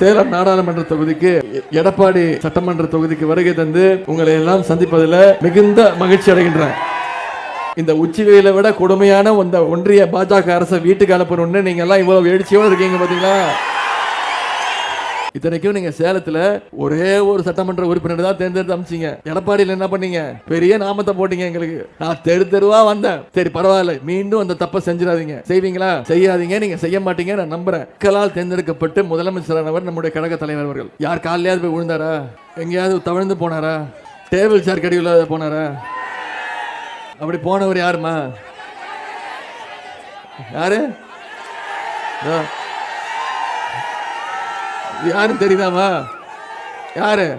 சேலம் நாடாளுமன்ற தொகுதிக்கு எடப்பாடி சட்டமன்ற தொகுதிக்கு வருகை தந்து உங்களை எல்லாம் சந்திப்பதில் மிகுந்த மகிழ்ச்சி அடைகின்றேன். இந்த உச்சி விட கொடுமையான ஒன்றிய பாஜக அரசை வீட்டுக்கு அனுப்பணும்னு நீங்க எல்லாம் இவ்வளவு எழுச்சியோடு இருக்கீங்க பாத்தீங்களா இத்தனைக்கும் நீங்க சேலத்துல ஒரே ஒரு சட்டமன்ற உறுப்பினர் தான் தேர்ந்தெடுத்து அமைச்சீங்க. எடப்பாடியில் என்ன பண்ணீங்க? பெரிய நாமத்தை போட்டீங்க எங்களுக்கு. நான் தெரு தெருவா வந்தேன். சரி பரவாயில்ல. மீண்டும் அந்த தப்பை செஞ்சிடாதீங்க. செய்வீங்களா? செய்யாதீங்க. நீங்க செய்ய மாட்டீங்க நான் நம்புறேன். மக்களால் தேர்ந்தெடுக்கப்பட்டு முதலமைச்சரானவர் நம்முடைய கழக தலைவர் அவர்கள். யார் காலையாவது போய் விழுந்தாரா? எங்கேயாவது தவழ்ந்து போனாரா? டேபிள் சேர் கடிவில் போனாரா? அப்படி போனவர் யாருமா யாரு? இதோ. யாருன்னு தெரியுதாமா யாரு?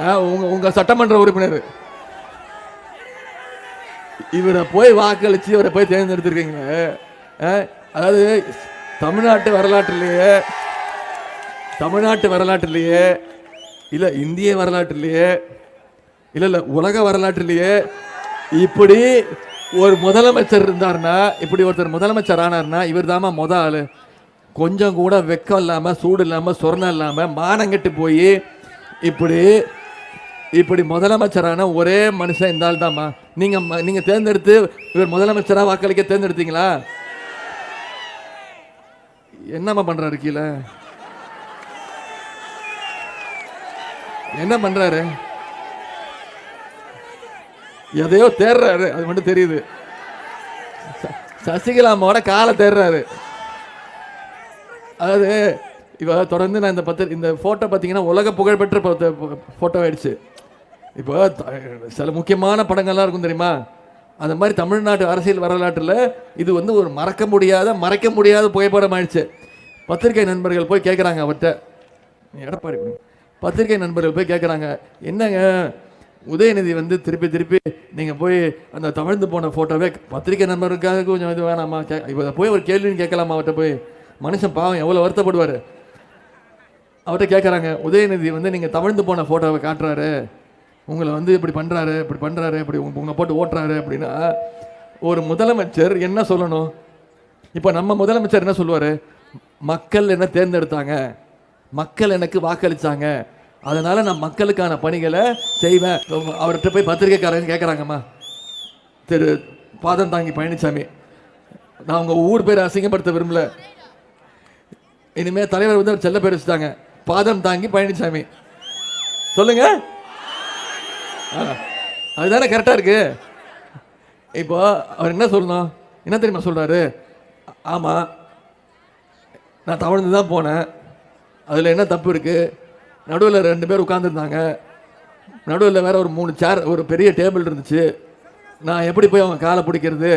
ஆ, உங்க உங்க சட்டமன்ற உறுப்பினர். இவரை போய் வாக்களிச்சு இவரை போய் தேர்ந்தெடுத்திருக்கீங்களே. ஆ, அதாவது தமிழ்நாட்டு வரலாற்றுலேயே தமிழ்நாட்டு வரலாற்றுலேயே இல்லை இந்திய வரலாற்றுலேயே இல்லை இல்லை உலக வரலாற்றுலேயே இப்படி ஒரு முதலமைச்சர் இருந்தாருன்னா இப்படி ஒருத்தர் முதலமைச்சர் ஆனார்னா இவர் தாமா முத ஆள். கொஞ்சம் கூட வெக்கம் இல்லாமல் சூடு இல்லாமல் சொர்ணம் இல்லாமல் மானங்கெட்டு போய் இப்படி இப்படி முதலமைச்சரான ஒரே மனுஷன் இந்த ஆள் தாம்மா நீங்கள் தேர்ந்தெடுத்து இவர் முதலமைச்சராக வாக்களிக்க தேர்ந்தெடுத்தீங்களா? என்னம்மா பண்ணுறாரு கீழே? என்ன பண்ணுறாரு எதையோ தேடுறாரு அது மட்டும் தெரியுது. ச- காலை தேடுறாரு அதாவது இப்போ தொடர்ந்து நான் இந்த பத்து இந்த ஃபோட்டோ பார்த்தீங்கன்னா உலக புகழ்பெற்ற ஃபோட்டோ ஆயிடுச்சு. இப்போ த- சில முக்கியமான படங்கள்லாம் இருக்கும் தெரியுமா? அந்த மாதிரி தமிழ்நாட்டு அரசியல் வரலாற்றில் இது வந்து ஒரு மறக்க முடியாத மறைக்க முடியாத புகைப்படம் ஆயிடுச்சு. பத்திரிகை நண்பர்கள் போய் கேட்குறாங்க அவர்கிட்ட எடப்பாடி பத்திரிகை நண்பர்கள் போய் கேட்குறாங்க என்னங்க? உதயநிதி வந்து திருப்பி திருப்பி நீங்கள் போய் அந்த தமிழ்ந்து போன ஃபோட்டோவே பத்திரிகை நண்பருக்காக கொஞ்சம் இது வேணாமா? கே இப்போ போய் ஒரு கேள்வின்னு கேட்கலாமா அவர்கிட்ட போய்? மனுஷன் பாவம் எவ்வளோ வருத்தப்படுவார்? அவர்கிட்ட கேட்குறாங்க உதயநிதி வந்து நீங்கள் தவழ்ந்து போன ஃபோட்டோவை காட்டுறாரு. உங்களை வந்து இப்படி பண்ணுறாரு இப்படி பண்ணுறாரு இப்படி உங்கள் உங்களை போட்டு ஓட்டுறாரு. அப்படின்னா ஒரு முதலமைச்சர் என்ன சொல்லணும்? இப்போ நம்ம முதலமைச்சர் என்ன சொல்லுவார்? மக்கள் என்ன தேர்ந்தெடுத்தாங்க? மக்கள் எனக்கு வாக்களித்தாங்க அதனால் நான் மக்களுக்கான பணிகளை செய்வேன். அவர்கிட்ட போய் பத்திரிகைக்காரங்க கேட்குறாங்கம்மா திரு பாதம் தாங்கி பழனிசாமி நான் உங்கள் ஊர் பேரை அசிங்கப்படுத்த விரும்பல. இனிமே தலைவர் வந்து ஒரு செல்ல பேர் வச்சுட்டாங்க. பாதம் தாங்கி பழனிசாமி சொல்லுங்க. ஆ, அதுதானே கரெக்டாக இருக்கு. இப்போ அவர் என்ன சொல்லணும்? என்ன தெரியுமா சொல்கிறாரு ஆமாம் நான் தவழ்ந்து தான் போனேன். அதில் என்ன தப்பு இருக்குது நடுவில் ரெண்டு பேர் உட்காந்துருந்தாங்க நடுவில் வேற ஒரு மூணு சேர் ஒரு பெரிய டேபிள் இருந்துச்சு. நான் எப்படி போய் அவங்க காலை பிடிக்கிறது?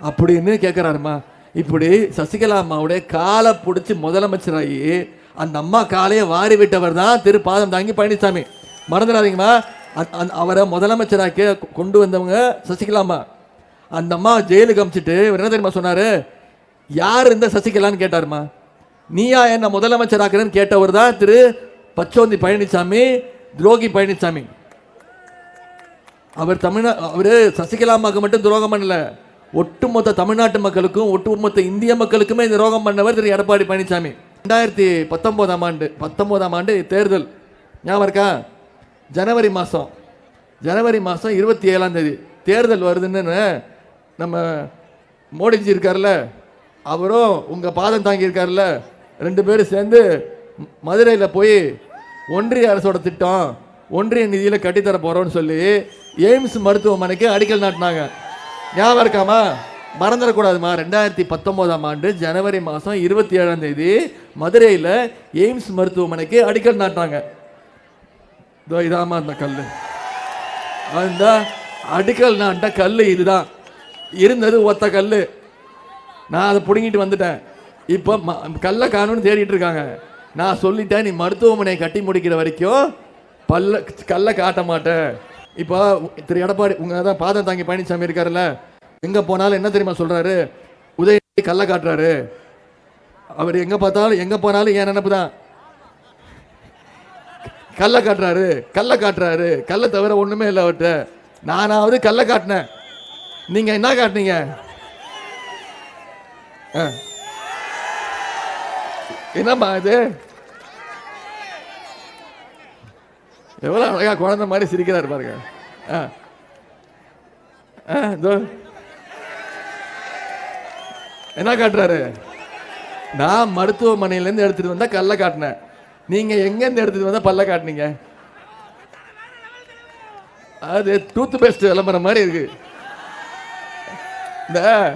அப்படின்னு கேட்குறாருமா இப்படி சசிகலா அம்மாவுடைய காலை பிடிச்சி முதலமைச்சராகி அந்த அம்மா காலையை வாரி விட்டவர் தான் திரு பாதம் தாங்கி பழனிசாமி. மறந்துடாதீங்கம்மா. அவரை முதலமைச்சராக கொண்டு வந்தவங்க சசிகலா அம்மா. அந்த அம்மா ஜெயிலுக்கு அமிச்சிட்டு இவர் என்ன தெரியுமா சொன்னார்? யார் இந்த சசிகலான்னு கேட்டாருமா? நீயா என்ன முதலமைச்சராக்குறேன்னு கேட்டவர் தான் திரு பச்சோந்தி பழனிசாமி துரோகி பழனிசாமி. அவர் தமிழ்நா அவர் சசிகலா அம்மாவுக்கு மட்டும் துரோகம் பண்ணலை. ஒட்டுமொத்த தமிழ்நாட்டு மக்களுக்கும் ஒட்டுமொத்த இந்திய மக்களுக்குமே இந்த ரோகம் பண்ணவர் திரு எடப்பாடி பழனிசாமி. ரெண்டாயிரத்தி பத்தொம்போதாம் ஆண்டு பத்தொம்போதாம் ஆண்டு தேர்தல். ஞாபகம் இருக்கா? ஜனவரி மாதம் ஜனவரி மாதம் இருபத்தி ஏழாம் தேதி தேர்தல் வருதுன்னு நம்ம மோடிஜி இருக்கார்ல? அவரும் உங்கள் பாதம் தாங்கி இருக்கார்ல ரெண்டு பேரும் சேர்ந்து மதுரையில் போய் ஒன்றிய அரசோட திட்டம் ஒன்றிய நிதியில் கட்டித்தர போகிறோன்னு சொல்லி எய்ம்ஸ் மருத்துவமனைக்கு அடிக்கல் நாட்டினாங்க. ஞாபகம் இருக்காமா? மறந்துடக்கூடாதுமா. ரெண்டாயிரத்தி பத்தொம்போதாம் ஆண்டு ஜனவரி மாதம் இருபத்தி ஏழாம் தேதி மதுரையில் எய்ம்ஸ் மருத்துவமனைக்கு அடிக்கல் நாட்டாங்க இதோ இதாமா அந்த கல் அந்த அடிக்கல் நாட்ட கல் இதுதான். இருந்தது ஒத்த கல் நான் அதை பிடுங்கிட்டு வந்துட்டேன். இப்போ ம- கல்லை காணும்னு தேடிட்டு இருக்காங்க. நான் சொல்லிட்டேன் நீ மருத்துவமனை கட்டி முடிக்கிற வரைக்கும் பல்ல கல்லை காட்ட மாட்டேன். இப்போ திரு எடப்பாடி உங்க தான் பாதம் தாங்கி பழனிசாமி இருக்காருல்ல எங்க போனாலும் என்ன தெரியுமா சொல்றாரு? உதயநிதி கள்ள காட்டுறாரு. அவர் எங்க பார்த்தாலும் எங்க போனாலும் என் நினப்பு தான்? கல்லை காட்டுறாரு கல்லை காட்டுறாரு. கல்லை தவிர ஒண்ணுமே இல்லை அவர்கிட்ட. நானாவது கல்லை காட்டினேன். நீங்க என்ன காட்டுனீங்க? ஆ. என்னம்மா இது? எவ்வளோ அழகாக குழந்த மாதிரி சிரிக்கிறாரு பாருங்க. ஆ. ஆ இதோ. என்ன காட்டுறாரு? நான் மருத்துவமனையிலேருந்து எடுத்துட்டு வந்தால் கல்லை காட்டினேன். நீங்கள் எங்கேருந்து எடுத்துட்டு வந்தால் பல்ல காட்டுனீங்க? அது டூத் பேஸ்ட் விளம்பரம் மாதிரி இருக்கு. இந்த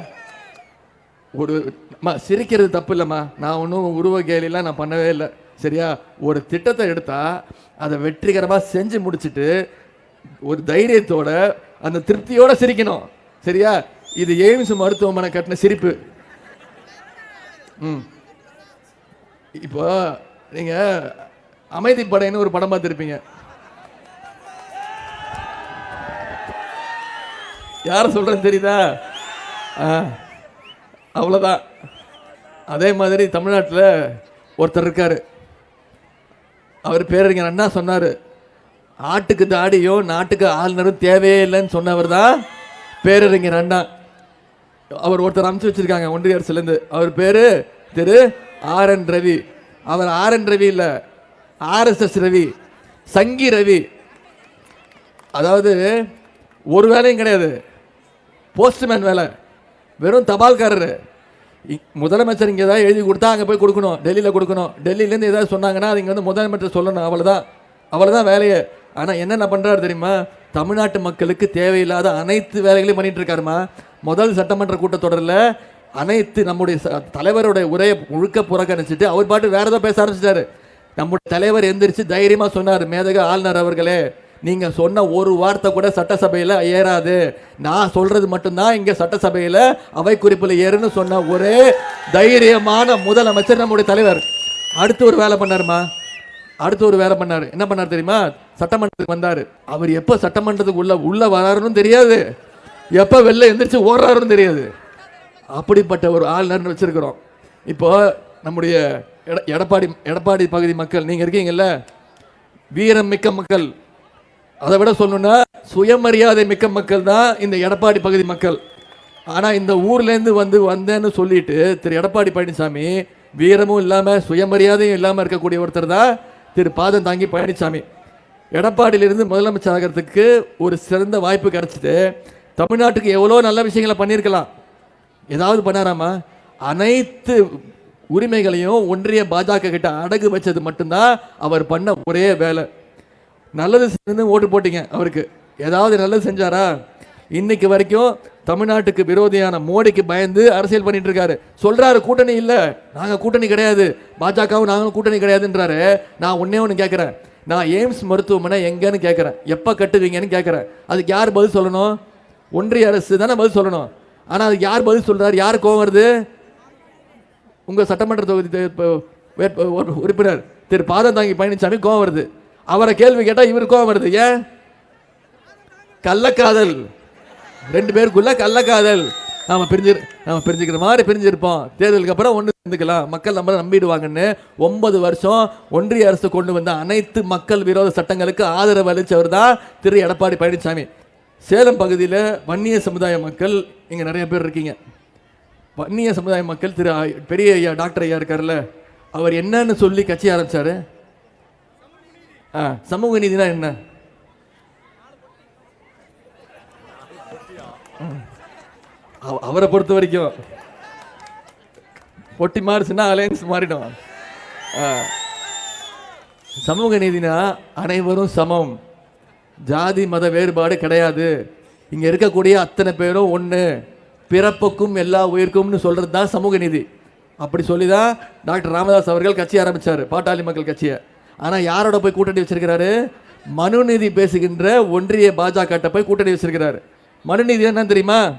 ஒரு அம்மா சிரிக்கிறது தப்பு இல்லைம்மா. நான் ஒன்றும் உருவ கேலிலாம் நான் பண்ணவே இல்லை. சரியா? ஒரு திட்டத்தை எடுத்தா அதை வெற்றிகரமாக செஞ்சு முடிச்சிட்டு ஒரு தைரியத்தோட அந்த திருப்தியோட சிரிக்கணும். சரியா? இது எய்ம்ஸ் மருத்துவமனை கட்டின சிரிப்பு. ம். இப்போ நீங்க அமைதி படைன்னு ஒரு படம் பார்த்துருப்பீங்க. யார சொல்றேன்னு தெரியுதா? ஆ அவ்வளோதான் அதே மாதிரி தமிழ்நாட்டில் ஒருத்தர் இருக்காரு. அவர் பேரறிஞர் அண்ணா சொன்னார் ஆட்டுக்கு தாடியோ நாட்டுக்கு ஆளுநரும் தேவையே இல்லைன்னு சொன்னவர் தான் பேரறிஞர் அண்ணா. அவர் ஒருத்தர் அனுப்பிச்சு வச்சிருக்காங்க ஒன்றிய அரசுலேருந்து. அவர் பேர் திரு ஆர் என் ரவி. அவர் ஆர் என் ரவி இல்லை ஆர்எஸ்எஸ் ரவி சங்கி ரவி. அதாவது ஒரு வேலையும் கிடையாது. போஸ்ட்மேன் வேலை. வெறும் தபால்காரர். முதலமைச்சர் இங்கே ஏதாவது எழுதி கொடுத்தா அங்கே போய் கொடுக்கணும். டெல்லியில் கொடுக்கணும். டெல்லியிலேருந்து ஏதாவது சொன்னாங்கன்னா அது இங்கே வந்து முதலமைச்சர் சொல்லணும். அவ்வளோதான் அவ்வளோதான் வேலையை. ஆனால் என்னென்ன பண்ணுறாரு தெரியுமா? தமிழ்நாட்டு மக்களுக்கு தேவையில்லாத அனைத்து வேலைகளையும் பண்ணிகிட்டு இருக்காருமா? முதல் சட்டமன்ற கூட்டத்தொடரில் அனைத்து நம்முடைய ச- தலைவருடைய உரையை முழுக்க புறக்கணிச்சிட்டு அவர் பாட்டு வேறு ஏதோ பேச ஆரம்பிச்சிட்டாரு. நம்முடைய தலைவர் எந்திரிச்சு தைரியமாக சொன்னார். மேதக ஆளுநர் அவர்களே நீங்கள் சொன்ன ஒரு வார்த்தை கூட சட்டசபையில் ஏறாது. நான் சொல்கிறது மட்டும்தான் இங்கே சட்டசபையில் அவை குறிப்பில் ஏறுன்னு சொன்ன ஒரே தைரியமான முதலமைச்சர் நம்முடைய தலைவர். அடுத்து ஒரு வேலை பண்ணாருமா? அடுத்து ஒரு வேலை பண்ணார். என்ன பண்ணாரு தெரியுமா? சட்டமன்றத்துக்கு வந்தார். அவர் எப்போ சட்டமன்றத்துக்கு உள்ள உள்ள வராருன்னு தெரியாது. எப்போ வெளில எந்திரிச்சு ஓடுறாருன்னு தெரியாது. அப்படிப்பட்ட ஒரு ஆளுநர்னு வச்சிருக்கிறோம். இப்போ நம்முடைய எட- எடப்பாடி எடப்பாடி பகுதி மக்கள் நீங்கள் இருக்கீங்கல்ல? வீரம் மிக்க மக்கள். அதை விட சொல்லணும்னா சுயமரியாதை மிக்க மக்கள் தான் இந்த எடப்பாடி பகுதி மக்கள். ஆனால் இந்த ஊர்லேருந்து வந்து வந்தேன்னு சொல்லிட்டு திரு எடப்பாடி பழனிசாமி வீரமும் இல்லாமல் சுயமரியாதையும் இல்லாமல் இருக்கக்கூடிய ஒருத்தர் தான் திரு பாதம் தாங்கி பழனிசாமி. எடப்பாடியிலிருந்து முதலமைச்சர் ஆகிறதுக்கு ஒரு சிறந்த வாய்ப்பு கிடைச்சிட்டு தமிழ்நாட்டுக்கு எவ்வளோ நல்ல விஷயங்களை பண்ணியிருக்கலாம். ஏதாவது பண்ணாராமா? அனைத்து உரிமைகளையும் ஒன்றிய பாஜக கிட்ட அடகு வச்சது மட்டும்தான் அவர் பண்ண ஒரே வேலை. நல்லது செஞ்சு ஓட்டு போட்டீங்க அவருக்கு ஏதாவது நல்லது செஞ்சாரா இன்னைக்கு வரைக்கும் தமிழ்நாட்டுக்கு விரோதியான மோடிக்கு பயந்து அரசியல் பண்ணிட்டு இருக்காரு சொல்றாரு கூட்டணி இல்லை நாங்கள் கூட்டணி கிடையாது பாஜகவும் நாங்களும் கூட்டணி கிடையாதுன்றாரு நான் ஒன்னே ஒன்று கேட்குறேன் நான் எய்ம்ஸ் மருத்துவமனை எங்கன்னு கேட்குறேன் எப்போ கட்டுவீங்கன்னு கேட்குறேன் அதுக்கு யார் பதில் சொல்லணும் ஒன்றிய அரசு தானே பதில் சொல்லணும் ஆனால் அதுக்கு யார் பதில் சொல்றாரு யார் கோவம் வருது உங்கள் சட்டமன்ற தொகுதி இப்போ உறுப்பினர் திரு பாதந்தாங்கி பழனிசாமி கோவம் வருது அவரை கேள்வி கேட்டால் இவரு கோவம் வருது. ஏன்? கள்ளக்காதல். ரெண்டு பேருக்குள்ள கள்ளக்காதல். நாம பிரிஞ்சு நாம பிரிஞ்சுக்கிற மாதிரி பிரிஞ்சிருப்போம். தேர்தலுக்கு அப்புறம் ஒன்று சேர்ந்துக்கலாம் மக்கள் நம்மளை நம்பிடுவாங்கன்னு ஒன்பது வருஷம் ஒன்றிய அரசு கொண்டு வந்த அனைத்து மக்கள் விரோத சட்டங்களுக்கு ஆதரவு அளித்தவர் தான் திரு. எடப்பாடி பழனிசாமி. சேலம் பகுதியில் வன்னிய சமுதாய மக்கள் இங்கே நிறைய பேர் இருக்கீங்க. வன்னிய சமுதாய மக்கள் திரு. ஐ- பெரிய ஐயா டாக்டர் ஐயா இருக்கார்ல அவர் என்னன்னு சொல்லி கட்சி ஆரம்பித்தார் சமூக நீதினா என்ன? அவ- அவரை பொறுத்த வரைக்கும் பொட்டி மாறுச்சுன்னா அலையன்ஸ் மாறிடும். ஆ. சமூக நீதினா அனைவரும் சமம். ஜாதி மத வேறுபாடு கிடையாது. இங்கே இருக்கக்கூடிய அத்தனை பேரும் ஒன்று பிறப்புக்கும் எல்லா உயிருக்கும்னு சொல்கிறது தான் சமூக நீதி. அப்படி சொல்லி தான் டாக்டர் ராமதாஸ் அவர்கள் கட்சி ஆரம்பித்தார் பாட்டாளி மக்கள் கட்சியை. ஆனால் யாரோட போய் கூட்டணி வச்சிருக்கிறாரு? மனுநீதி பேசுகின்ற ஒன்றிய பாஜக போய் கூட்டணி வச்சிருக்கிறாரு. மனுநீதி என்ன தெரியுமா?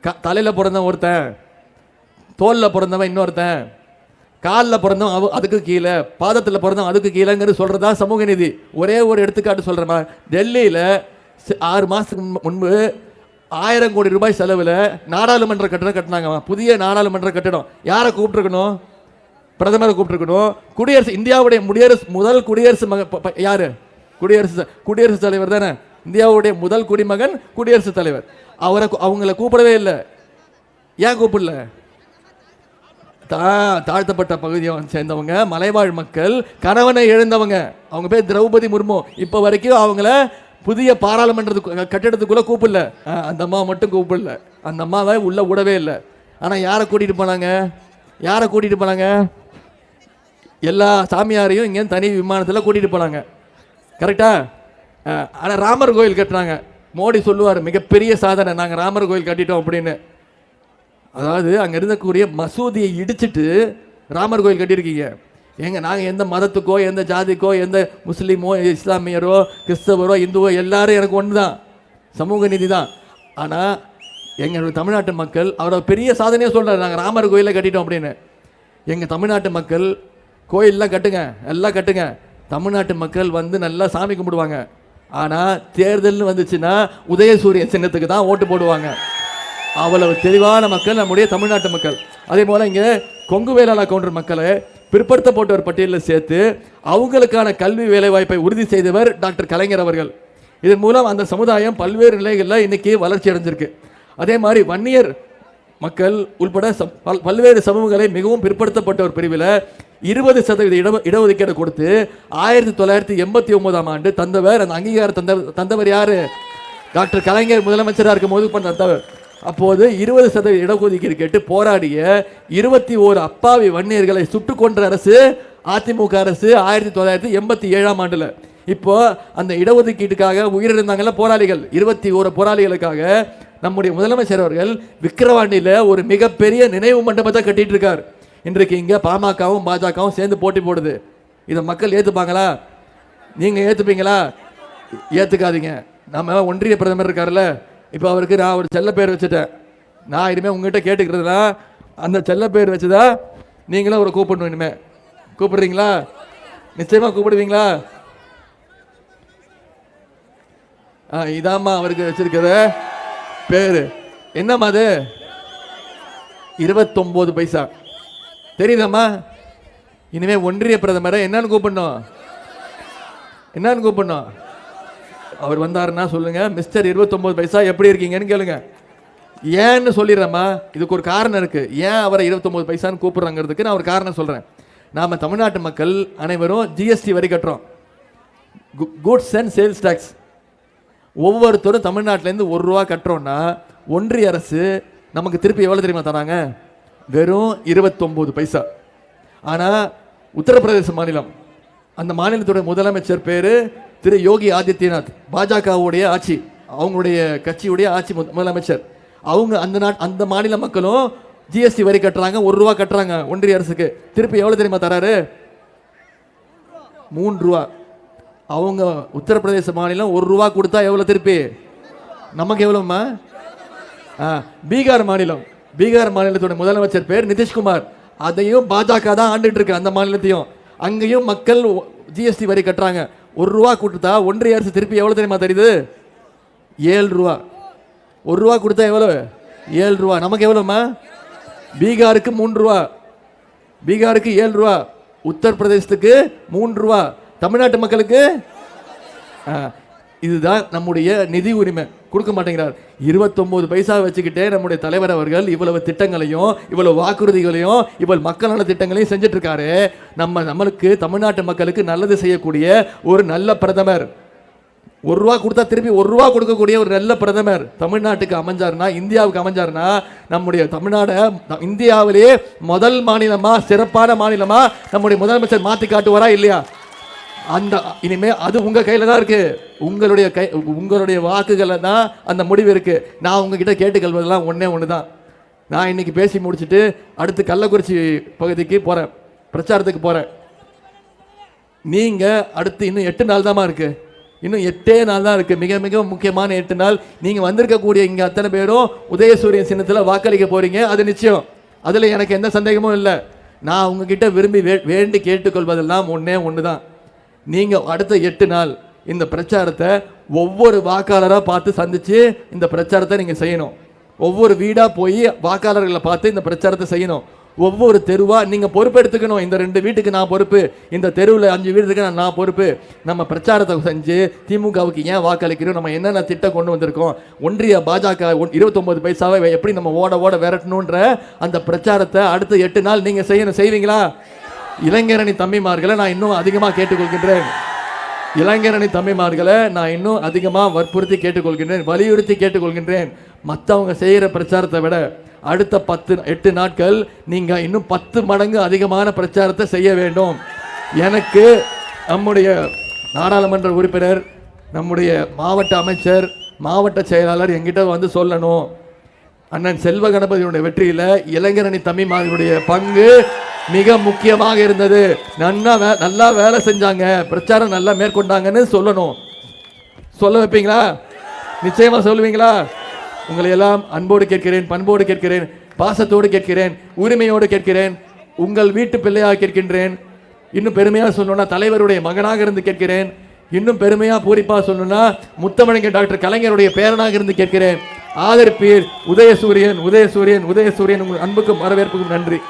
க- தலையில் பிறந்தவன் ஒருத்தன் தோலில் பிறந்தவன் இன்னொருத்தன் காலில் பிறந்தவன் அவ அதுக்கு கீழே பாதத்தில் பிறந்தவன் அதுக்கு கீழேங்கிறது சொல்கிறதா சமூக நீதி. ஒரே ஒரு எடுத்துக்காட்டு சொல்கிறேம்மா டெல்லியில் ஆறு மாதத்துக்கு முன்பு ஆயிரம் கோடி ரூபாய் செலவில் நாடாளுமன்ற கட்டடம் கட்டினாங்கம்மா. புதிய நாடாளுமன்ற கட்டடம். யாரை கூப்பிட்டுருக்கணும்? பிரதமரை கூப்பிட்டுருக்கணும் குடியரசு இந்தியாவுடைய முடியரசு முதல் குடியரசு மக ப- யாரு? குடியரசு குடியரசுத் தலைவர் தானே? இந்தியாவுடைய முதல் குடிமகன் குடியரசுத் தலைவர். அவரை அவங்கள கூப்பிடவே இல்லை. ஏன் கூப்பிடல? தா தாழ்த்தப்பட்ட பகுதியை சேர்ந்தவங்க மலைவாழ் மக்கள் கணவனை எழுந்தவங்க அவங்க பேர் திரௌபதி முர்மு. இப்போ வரைக்கும் அவங்கள புதிய பாராளுமன்றத்துக்கு கட்டிடத்துக்குள்ளே கூப்பிடல. அந்த அம்மா மட்டும் கூப்பிடல. அந்த அம்மாவை உள்ளே விடவே இல்லை. ஆனால் யாரை கூட்டிகிட்டு போனாங்க? யாரை கூட்டிகிட்டு போனாங்க? எல்லா சாமியாரையும் இங்கே தனி விமானத்தில் கூட்டிகிட்டு போனாங்க. கரெக்டாக ஆனால் ராமர் கோயில் கட்டுறாங்க மோடி சொல்லுவார் மிகப்பெரிய சாதனை நாங்கள் ராமர் கோயில் கட்டிட்டோம் அப்படின்னு. அதாவது அங்கே இருந்தக்கூடிய மசூதியை இடிச்சிட்டு ராமர் கோயில் கட்டியிருக்கீங்க. ஏங்க நாங்கள் எந்த மதத்துக்கோ எந்த ஜாதிக்கோ எந்த முஸ்லீமோ இஸ்லாமியரோ கிறிஸ்தவரோ இந்துவோ எல்லாரும் எனக்கு ஒன்று தான் சமூக நீதி தான் ஆனால் எங்களுடைய தமிழ்நாட்டு மக்கள் அவரோட பெரிய சாதனையே சொல்கிறார் நாங்கள் ராமர் கோயிலை கட்டிட்டோம் அப்படின்னு. எங்கள் தமிழ்நாட்டு மக்கள் கோயிலெலாம் கட்டுங்க எல்லாம் கட்டுங்க. தமிழ்நாட்டு மக்கள் வந்து நல்லா சாமி கும்பிடுவாங்க. ஆனால் தேர்தல்னு வந்துச்சுன்னா உதயசூரியன் சின்னத்துக்கு தான் ஓட்டு போடுவாங்க. அவ்வளவு தெளிவான மக்கள் நம்முடைய தமிழ்நாட்டு மக்கள். அதே போல் இங்கே கொங்கு வேளாள கவுண்டர் மக்களை பிற்படுத்தப்பட்டவர் பட்டியலில் சேர்த்து அவங்களுக்கான கல்வி வேலைவாய்ப்பை உறுதி செய்தவர் டாக்டர் கலைஞர் அவர்கள். இதன் மூலம் அந்த சமுதாயம் பல்வேறு நிலைகளில் இன்றைக்கி வளர்ச்சி அடைஞ்சிருக்கு. அதே மாதிரி வன்னியர் மக்கள் உள்பட பல்- பல்வேறு சமூகங்களை மிகவும் பிற்படுத்தப்பட்ட ஒரு பிரிவில் இருபது சதவீத இட இடஒதுக்கீடு கொடுத்து ஆயிரத்தி தொள்ளாயிரத்தி எண்பத்தி ஒன்பதாம் ஆண்டு தந்தவர் அந்த அங்கீகாரம் தந்த தந்தவர் யாரு? டாக்டர் கலைஞர் முதலமைச்சராக இருக்கும் போது பண்ண தந்தவர் அப்போது இருபது சதவீத இடஒதுக்கீடு கேட்டு போராடிய இருபத்தி ஓரு அப்பாவி வன்னியர்களை சுட்டு கொன்ற அரசு அதிமுக அரசு ஆயிரத்தி தொள்ளாயிரத்தி எண்பத்தி ஏழாம் ஆண்டில். இப்போ அந்த இடஒதுக்கீட்டுக்காக உயிரிழந்தாங்கல்ல போராளிகள். இருபத்தி ஓரு போராளிகளுக்காக நம்முடைய முதலமைச்சர் அவர்கள் விக்கிரவாண்டியில் ஒரு மிகப்பெரிய நினைவு மண்டபத்தை கட்டிட்டு இருக்கார். இன்றைக்கு இங்கே பாமகவும் பாஜகவும் சேர்ந்து போட்டி போடுது. இதை மக்கள் ஏற்றுப்பாங்களா நீங்கள் ஏற்றுப்பீங்களா ஏற்றுக்காதீங்க நம்ம ஒன்றிய பிரதமர் இருக்கார்ல இப்போ அவருக்கு நான் ஒரு செல்ல பேர் வச்சுட்டேன். நான் இனிமேல் உங்ககிட்ட கேட்டுக்கிறதுனா அந்த செல்ல பேர் வச்சுதா நீங்களும் அவரை கூப்பிடணும் இனிமே. கூப்பிடுறீங்களா? நிச்சயமாக கூப்பிடுவீங்களா? ஆ இதாம்மா அவருக்கு வச்சிருக்கிற பேர். என்னம்மா அது? இருபத்தொம்போது பைசா. தெரியுதாம்மா? இனிமே ஒன்றிய பிரதமரை என்னன்னு கூப்பிடணும். என்னன்னு கூப்பிடணும்? அவர் வந்தாருன்னா சொல்லுங்க. மிஸ்டர் இருபத்தொம்போது பைசா எப்படி இருக்கீங்கன்னு கேளுங்க. ஏன்னு சொல்லிடுறேம்மா. இதுக்கு ஒரு காரணம் இருக்கு. ஏன் அவரை இருபத்தொம்போது பைசான்னு கூப்பிடுறாங்கிறதுக்கு நான் ஒரு காரணம் சொல்றேன். நாம தமிழ்நாட்டு மக்கள் அனைவரும் ஜிஎஸ்டி வரி கட்டுறோம். குட்ஸ் அண்ட் சேல்ஸ் டேக்ஸ் ஒவ்வொருத்தரும் தமிழ்நாட்டிலேருந்து ஒரு ரூபா கட்டுறோன்னா ஒன்றிய அரசு நமக்கு திருப்பி எவ்வளோ தெரியுமா தராங்க? வெறும் இருபத்தொம்போது பைசா. ஆனால் உத்தரப்பிரதேச மாநிலம். அந்த மாநிலத்துடைய முதலமைச்சர் பேர் திரு யோகி ஆதித்யநாத் பாஜகவுடைய ஆட்சி அவங்களுடைய கட்சியுடைய ஆட்சி முத- முதலமைச்சர். அவங்க அந்த நாட் அந்த மாநில மக்களும் ஜிஎஸ்டி வரி கட்டுறாங்க ஒரு ரூபா கட்டுறாங்க ஒன்றிய அரசுக்கு. திருப்பி எவ்வளோ தெரியுமா தராரு? மூன்று ரூபா. அவங்க உத்தரப்பிரதேச மாநிலம் ஒரு ரூபா கொடுத்தா எவ்வளோ திருப்பி? நமக்கு எவ்வளோம்மா ஆ பீகார் மாநிலம். பீகார் மாநிலத்தோட முதலமைச்சர் பேர் நிதிஷ்குமார். அதையும் பாஜக தான் ஆண்டுட்டு இருக்கு அந்த மாநிலத்தையும். அங்கேயும் மக்கள் ஜிஎஸ்டி வரி கட்டுறாங்க. ஒரு ரூபா கொடுத்தா ஒன்றிய அரசு திருப்பி எவ்வளோ தெரியுமா தருது? ஏழு ரூபா. ஒரு ரூபா கொடுத்தா எவ்வளோ ஏழு ரூபா. நமக்கு எவ்வளோம்மா பீகாருக்கு மூன்று ரூபா. பீகாருக்கு ஏழு ரூபா. உத்தரப்பிரதேசத்துக்கு மூன்று ரூபா. தமிழ்நாட்டு மக்களுக்கு? இதுதான் நம்முடைய நிதி உரிமை. கொடுக்க மாட்டேங்கிறார். இருபத்தொம்போது பைசா வச்சுக்கிட்டே நம்முடைய தலைவர் அவர்கள் இவ்வளவு திட்டங்களையும் இவ்வளவு வாக்குறுதிகளையும் இவ்வளவு மக்கள் நல திட்டங்களையும் செஞ்சுட்டு இருக்காரு நம்ம நம்மளுக்கு தமிழ்நாட்டு மக்களுக்கு நல்லது செய்யக்கூடிய ஒரு நல்ல பிரதமர். ஒரு ரூபா கொடுத்தா திருப்பி ஒரு ரூபா கொடுக்கக்கூடிய ஒரு நல்ல பிரதமர் தமிழ்நாட்டுக்கு அமைஞ்சாருன்னா இந்தியாவுக்கு அமைஞ்சாருன்னா நம்முடைய தமிழ்நாடை இந்தியாவிலேயே முதல் மாநிலமாக சிறப்பான மாநிலமாக நம்முடைய முதலமைச்சர் மாற்றி காட்டுவாரா இல்லையா? அந்த இனிமே அது உங்க கையில தான் இருக்கு. உங்களுடைய கை உங்களுடைய வாக்குகளில் தான் அந்த முடிவு இருக்கு. நான் உங்ககிட்ட கேட்டுக்கொள்வதெல்லாம் ஒன்றே ஒன்று தான் நான் இன்னைக்கு பேசி முடிச்சுட்டு அடுத்து கள்ளக்குறிச்சி பகுதிக்கு போகிறேன் பிரச்சாரத்துக்கு போகிறேன் நீங்கள் அடுத்து இன்னும் எட்டு நாள் தாம்மா இருக்கு. இன்னும் எட்டே நாள் தான் இருக்கு. மிக மிக முக்கியமான எட்டு நாள். நீங்கள் வந்திருக்கக்கூடிய இங்கே அத்தனை பேரும் உதயசூரியன் சின்னத்தில் வாக்களிக்க போறீங்க. அது நிச்சயம். அதில் எனக்கு எந்த சந்தேகமும் இல்லை. நான் உங்ககிட்ட விரும்பி வே- வேண்டி கேட்டுக்கொள்வதெல்லாம் ஒன்றே ஒன்று தான் நீங்கள் அடுத்த எட்டு நாள் இந்த பிரச்சாரத்தை ஒவ்வொரு வாக்காளராக பார்த்து சந்தித்து இந்த பிரச்சாரத்தை நீங்கள் செய்யணும். ஒவ்வொரு வீடாக போய் வாக்காளர்களை பார்த்து இந்த பிரச்சாரத்தை செய்யணும். ஒவ்வொரு தெருவாக நீங்கள் பொறுப்பெடுத்துக்கணும் இந்த ரெண்டு வீட்டுக்கு நான் பொறுப்பு இந்த தெருவில் அஞ்சு வீட்டுக்கு நான் நான் பொறுப்பு. நம்ம பிரச்சாரத்தை செஞ்சு திமுகவுக்கு ஏன் வாக்களிக்கிறோம்? நம்ம என்னென்ன திட்டம் கொண்டு வந்திருக்கோம்? ஒன்றிய பாஜக இருபத்தொம்பது பைசாவை எப்படி நம்ம ஓட ஓட விரட்டணுன்ற அந்த பிரச்சாரத்தை அடுத்த எட்டு நாள் நீங்கள் செய்யணும். செய்வீங்களா? இளைஞரணி தம்பிமார்களை நான் இன்னும் அதிகமாக கேட்டுக்கொள்கின்றேன். இளைஞரணி தம்பிமார்களை நான் இன்னும் அதிகமாக வற்புறுத்தி கேட்டுக்கொள்கின்றேன் வலியுறுத்தி கேட்டுக்கொள்கின்றேன். மற்றவங்க செய்கிற பிரச்சாரத்தை விட அடுத்த பத்து எட்டு நாட்கள் நீங்கள் இன்னும் பத்து மடங்கு அதிகமான பிரச்சாரத்தை செய்ய வேண்டும். எனக்கு நம்முடைய நாடாளுமன்ற உறுப்பினர் நம்முடைய மாவட்ட அமைச்சர் மாவட்ட செயலாளர் என்கிட்ட வந்து சொல்லணும். அண்ணன் செல்வ கணபதியுடைய வெற்றியில் இளைஞரணி தம்பிமார்களுடைய பங்கு மிக முக்கியமாக இருந்தது. நல்லா வே- நல்லா வேலை செஞ்சாங்க. பிரச்சாரம் நல்லா மேற்கொண்டாங்கன்னு சொல்லணும். சொல்ல வைப்பீங்களா? நிச்சயமா சொல்லுவீங்களா? உங்களை எல்லாம் அன்போடு கேட்கிறேன் பண்போடு கேட்கிறேன் பாசத்தோடு கேட்கிறேன் உரிமையோடு கேட்கிறேன் உங்கள் வீட்டு பிள்ளையாக கேட்கின்றேன். இன்னும் பெருமையாக சொல்லணும்னா தலைவருடைய மகனாக இருந்து கேட்கிறேன். இன்னும் பெருமையாக பூரிப்பாக சொல்லணும்னா முத்தமிழங்க டாக்டர் கலைஞருடைய பேரனாக இருந்து கேட்கிறேன். ஆதரிப்பீர் உதயசூரியன் உதயசூரியன் உதயசூரியன் உங்கள் அன்புக்கும் வரவேற்புக்கும் நன்றி.